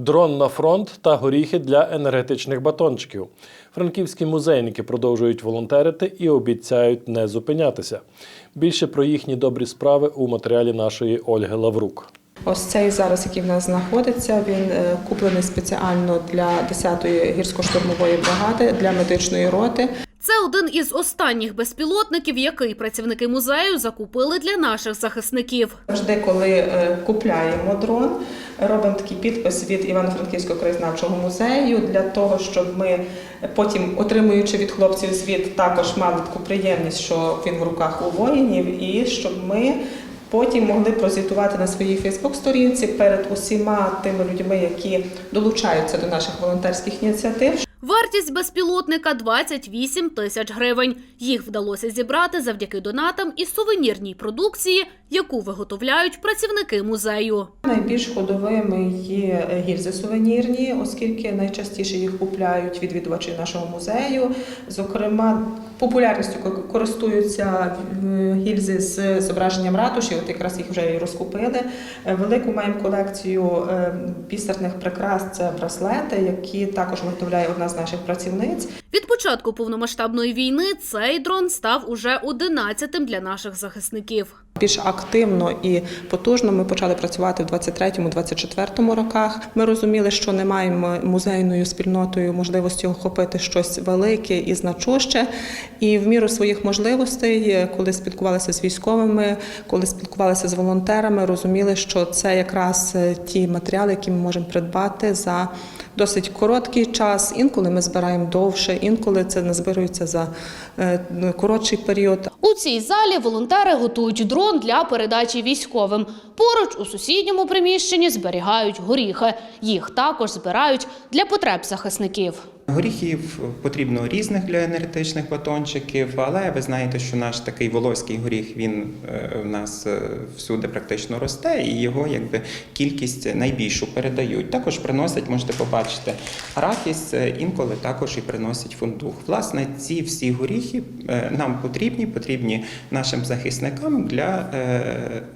Дрон на фронт та горіхи для енергетичних батончиків. Франківські музейники продовжують волонтерити і обіцяють не зупинятися. Більше про їхні добрі справи у матеріалі нашої Ольги Лаврук. Ось цей зараз, який в нас знаходиться, він е, куплений спеціально для 10-ї гірсько-штурмової бригади для медичної роти. Це один із останніх безпілотників, який працівники музею закупили для наших захисників. Завжди, коли е, купляємо дрон, робимо такий підпис від Івано-Франківського краєзнавчого музею для того, щоб ми потім, отримуючи від хлопців звіт, також мали таку приємність, що він в руках у воїнів, і щоб ми. Потім могли прозвітувати на своїй Фейсбук-сторінці перед усіма тими людьми, які долучаються до наших волонтерських ініціатив, Вартість безпілотника 28 тисяч гривень. Їх вдалося зібрати завдяки донатам і сувенірній продукції, яку виготовляють працівники музею. Найбільш ходовими є гільзи сувенірні, оскільки найчастіше їх купляють відвідувачі нашого музею. Зокрема, популярністю користуються е, гільзи з зображенням ратуші, от якраз їх вже і розкупили. Е, Велику маємо колекцію е, бісерних прикрас, це браслети, які також виготовляє одна з наших працівниць. Від початку повномасштабної війни цей дрон став уже 11-тим для наших захисників. Більш активно і потужно ми почали працювати в 23-24 роках. Ми розуміли, що не маємо музейною спільнотою можливості охопити щось велике і значуще. І в міру своїх можливостей, коли спілкувалися з військовими, коли спілкувалися з волонтерами, розуміли, що це якраз ті матеріали, які ми можемо придбати за досить короткий час. Інколи ми збираємо довше, інколи це назбирується за е, коротший період. У цій залі волонтери готують дрон для передачі військовим. Поруч у сусідньому приміщенні зберігають горіхи. Їх також збирають для потреб захисників. Горіхів потрібно різних для енергетичних батончиків, але ви знаєте, що наш такий волоський горіх він е, в нас е, всюди практично росте, і його якби кількість найбільшу передають. Також приносять, можете побачити, арахіс, е, інколи також і приносять фундук. Власне, ці всі горіхи нам потрібні, потрібні нашим захисникам для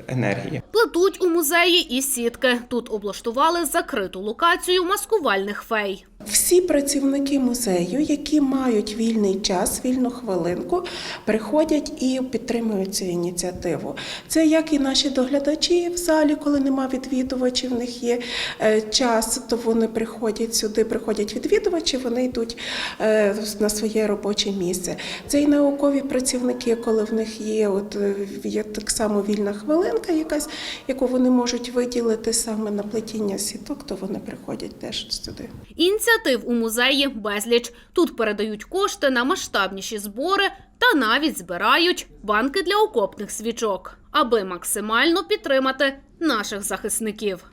енергії. Плетуть у музеї і сітки. Тут облаштували закриту локацію маскувальних фей. Всі працівники музею, які мають вільний час, вільну хвилинку, приходять і підтримують цю ініціативу. Це як і наші доглядачі в залі, коли нема відвідувачів, в них є е, час, то вони приходять сюди, приходять відвідувачі, вони йдуть е, на своє робоче місце. Це і наукові працівники, коли в них є, от е, є так само вільна хвилинка, якась, яку вони можуть виділити саме на плетіння сіток, то вони приходять теж сюди. Ініціатив у музеї безліч. Тут передають кошти на масштабніші збори та навіть збирають банки для окопних свічок, аби максимально підтримати наших захисників.